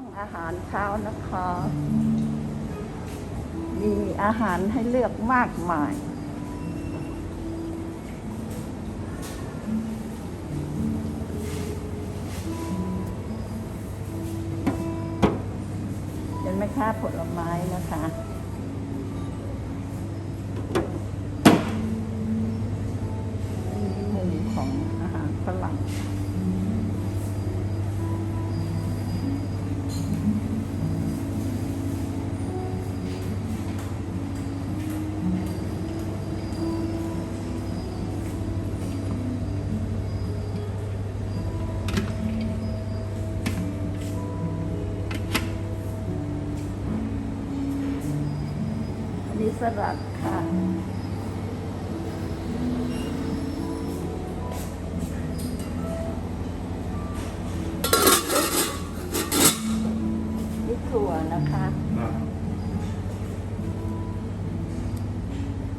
ห้องอาหารเช้านะคะ มีอาหารให้เลือกมากมาย เห็นไหมคะผลไม้นะคะนี่มุมของอาหารฝรั่ง สลัดค่ะ นี่ถั่วนะคะ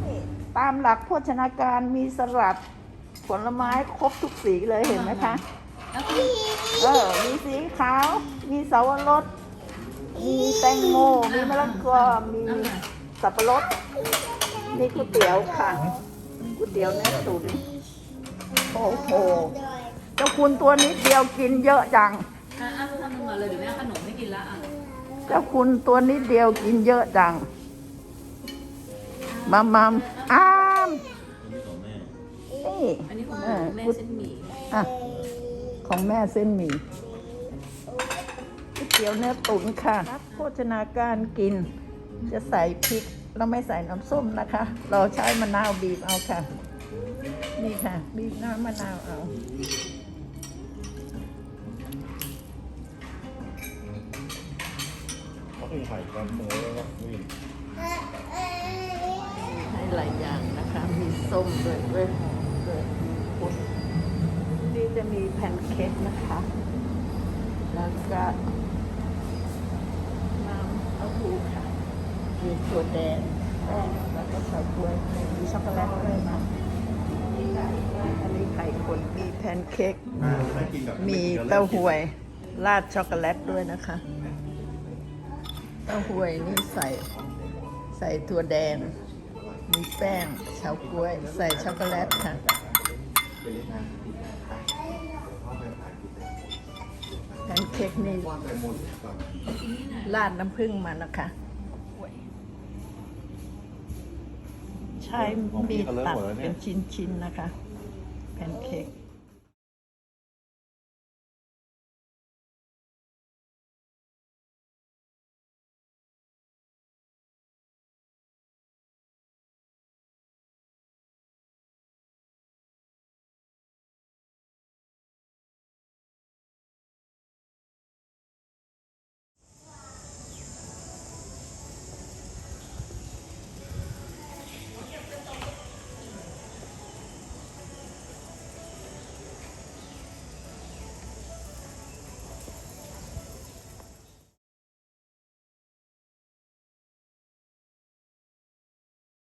นี่ตามหลักโภชนาการมีสลัด ผลไม้ครบทุกสีเลยเห็นไหมคะแล้วคือเออ มีสีขาว มีเสาวรสมีแตงโม มีมะละกอมี สับปะรดนี่ก๋วยเตี๋ยวค่ะก๋วยเตี๋ยวเนื้อตุ๋นโอ้โหเจ้าคุณตัวนิดเดียวกินเยอะจังอะอะทำหนึ่งมาเลยเดี๋ยวแม่เอาขนมไม่กินละอะเจ้าคุณตัวนิดเดียวกินเยอะจังมัมมัมอ้ามนี่อันนี้ของแม่เส้นหมี่อะของแม่เส้นหมี่ก๋วยเตี๋ยวเนื้อตุ๋นค่ะรับโภชนาการกิน จะใส่พริกเราไม่ใส่น้ำส้มนะคะ เราใช้มะนาวบีบเอาค่ะ นี่ค่ะ บีบน้ำมะนาวเอาเขาเป็นไข่กันเนื้อแล้วนี่ให้หลายอย่างนะคะ มีส้มด้วยด้วยหอมด้วยพุดนี่จะมีแพนเค้กนะคะ แล้วก็น้ำเต้าหู้ค่ะ มีถั่วแดงแป้งแล้วก็เฉาก๊วยมีช็อกโกแลตด้วยนะอันนี้ไข่คนมีแพนเค้กถ้ากินกับมีเต้าหวยราดช็อกโกแลตด้วยนะคะ เต้าหวยนี่ใส่ใส่ถั่วแดง มีแป้งเฉาก๊วย ใส่ช็อกโกแลตค่ะแพนเค้กนี่ราดน้ำผึ้งมานะคะ ใช้มีดตัดเป็นชิ้นๆนะคะ แพนเค้ก